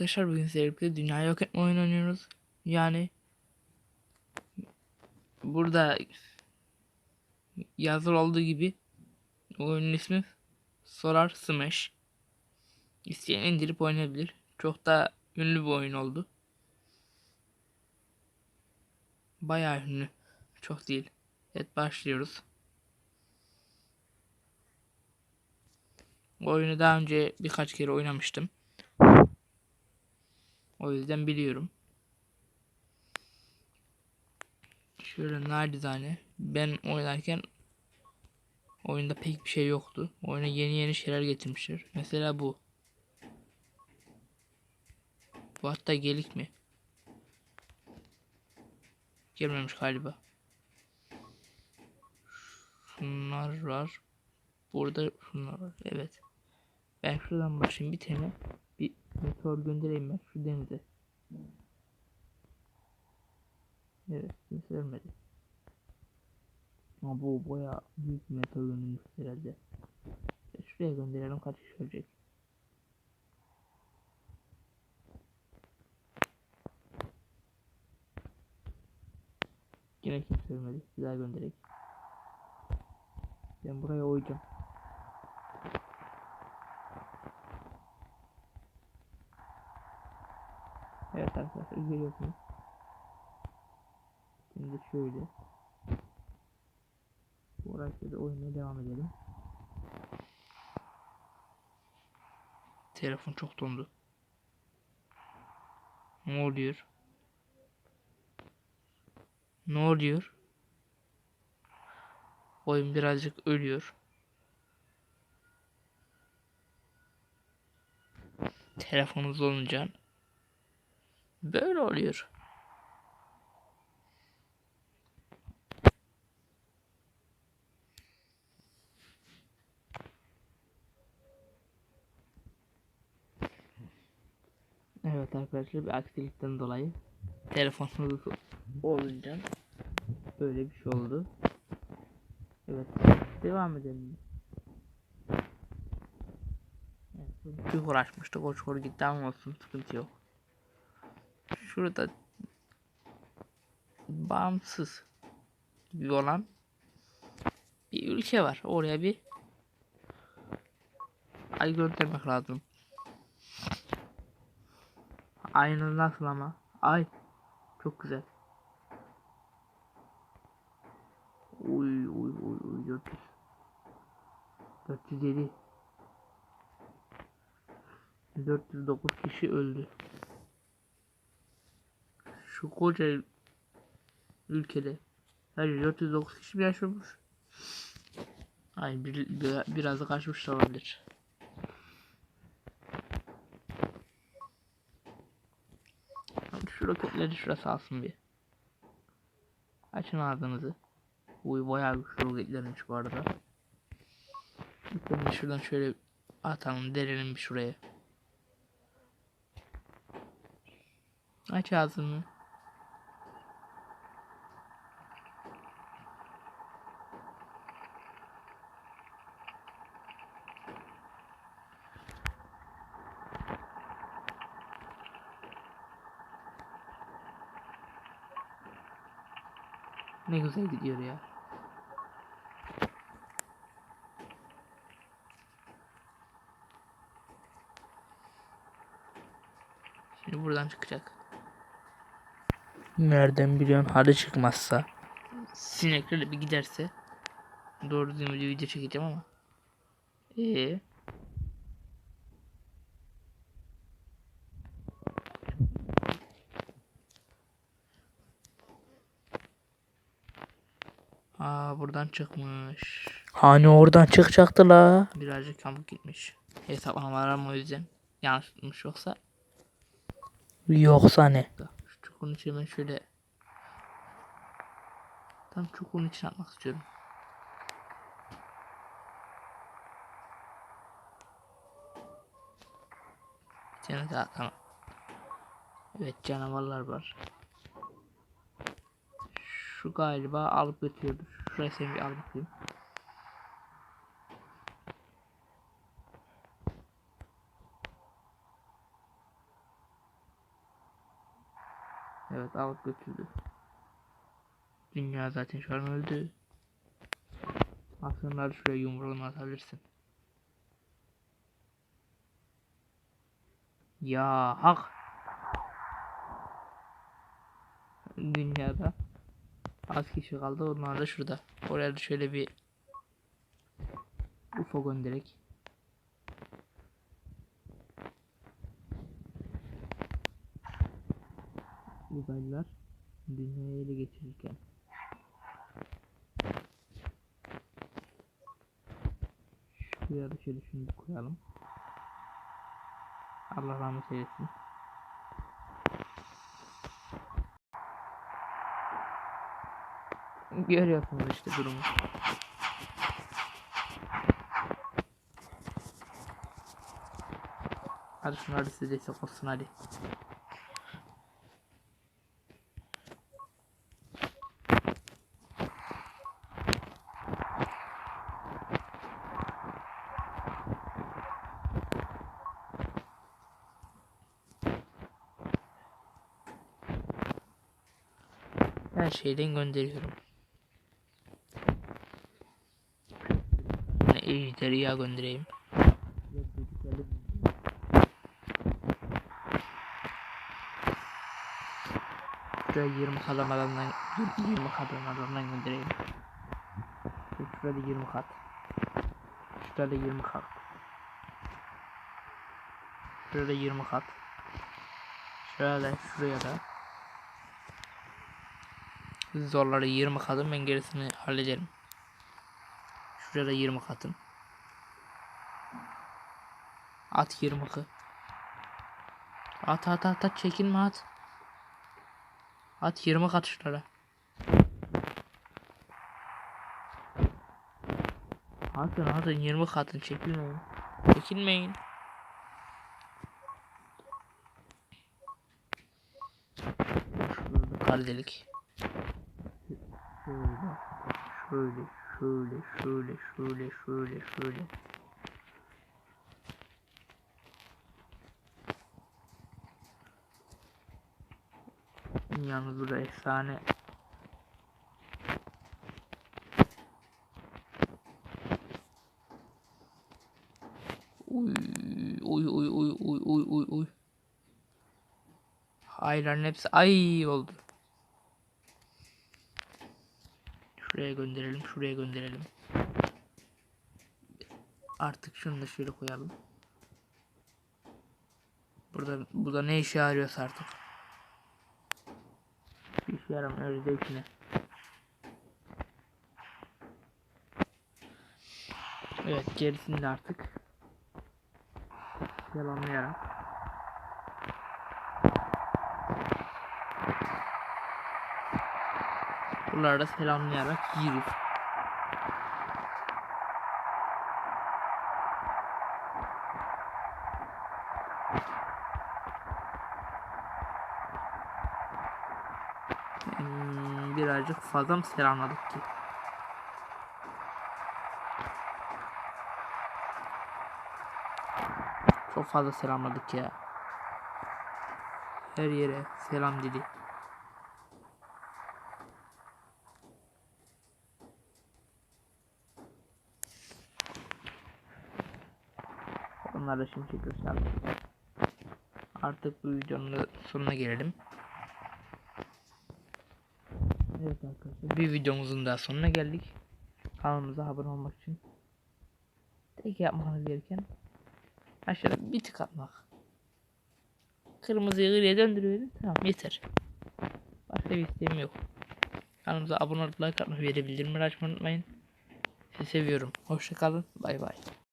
arkadaşlar bugün sizlerle dünyayı yok etme oyunu oynuyoruz. Yani burada yazılı olduğu gibi oyunun ismi Solar Smash. İsteyen indirip oynayabilir. Çok da ünlü bir oyun oldu. Bayağı ünlü. Çok değil. Evet başlıyoruz. Bu oyunu daha önce birkaç kere oynamıştım. O yüzden biliyorum. Şöyle nacizane ben oynarken oyunda pek bir şey yoktu. Oyuna yeni yeni şeyler getirmişler. Mesela bu. Bu hatta gelik mi? Gelmemiş galiba. Şunlar var. Burada şunlar var. Evet. Ben şuradan başlayayım bir tane. Bir meteor göndereyim ben şu denize. Evet kimse ölmedi. Ama bu boya büyük bir meteor göndermiş herhalde. Şuraya gönderelim kaç kişi ölecek. Yine kimse ölmedi. Bir daha göndereyim. Ben buraya oyacağım. Evet arkadaşlar görüyorsunuz. Şimdi şöyle. Uğraşla da oynamaya devam edelim. Telefon çok dondu. Ne oluyor? Ne oluyor? Oyun birazcık ölüyor. Telefonunuz olunca böyle oluyor. Evet arkadaşlar bir aksilikten dolayı telefonunuz olunca böyle bir şey oldu. Evet devam edelim. Evet, çok uğraşmıştık o çukur gitti ama olsun sıkıntı yok. Şurada bağımsız gibi olan bir ülke var. Oraya bir ay göndermek lazım. Aynı nasıl ama? Ay çok güzel. Uy uy uy uy 400 407 409 kişi öldü. Şu koca ülkede sadece 409 kişi mi yaşıyormuş? Ay bir, bir, biraz da kaçmış olabilir. Şu roketleri şurası alsın bir. Açın ağzınızı. Uy bayağı güçlü roketlermiş bu arada. Şuradan şöyle atalım derelim bir şuraya. Aç ağzını. Ne güzel gidiyor ya. Şimdi buradan çıkacak. Nereden biliyorsun hadi çıkmazsa? Sinekler bir giderse doğru düzgün video çekeceğim ama. Ee. Aa buradan çıkmış. Hani oradan çıkacaktı la. Birazcık kamp gitmiş. Hesaplamalarım o yüzden yanlış tutmuş yoksa. Yoksa ne? Şu çukurun içine ben şöyle tam çukurun içine atmak istiyorum. Bir tane daha tamam. Evet canavarlar var. Şu galiba alıp götürüyordu. Şuraya sen bir al bakayım. Evet alıp götürdü. Dünya zaten şu an öldü. Aslında şuraya yumruğunu atabilirsin. Ya hak. Dünyada az kişi kaldı. Onlar da şurada. Oraya da şöyle bir UFO gönderek. Uzaylılar dünyayı ele geçirirken. Şuraya da şöyle şunu koyalım. Allah rahmet eylesin. Görüyorsunuz işte durumu. Hadi şunları size destek olsun hadi. Her şeyden gönderiyorum. Ejderha göndereyim. Şuraya 20 kadar adamdan 20 kadar adamdan göndereyim. Şurada 20 kat. Şurada 20 kat. Şurada 20 kat. Şurada şuraya da. Zorları 20 katım ben gerisini hallederim. Şuraya da 20 katım. At 20 kı. At at at at çekinme at. At 20 kat şuraya. Atın atın 20 katın çekilmeyin. Çekinmeyin. Şurada kar delik. Şöyle, şöyle, şöyle, şöyle, şöyle, şöyle, şöyle. Yalnız burada efsane Uy, uy, uy, uy, uy, uy, uy. Hayırların hepsi ay oldu. Şuraya gönderelim, şuraya gönderelim. Artık şunu da şöyle koyalım. Burada, bu da ne işe yarıyorsa artık. Bir işe yaramıyor zevkine. Evet gerisini de artık yalanlayarak Buraları da selamlayarak girip Hmm, birazcık fazla mı selamladık ki? Çok fazla selamladık ya. Her yere selam dedi. Onlarla şimdi gösterdim. Artık bu videonun da sonuna gelelim. Evet arkadaşlar bir videomuzun daha sonuna geldik. Kanalımıza abone olmak için tek yapmanız gereken aşağıda bir tık atmak. Kırmızıyı griye döndürüyorum. Tamam yeter. Başka bir isteğim yok. Kanalımıza abone olup like atmayı ve açmayı unutmayın. Sizi seviyorum. Hoşçakalın. Bay bay.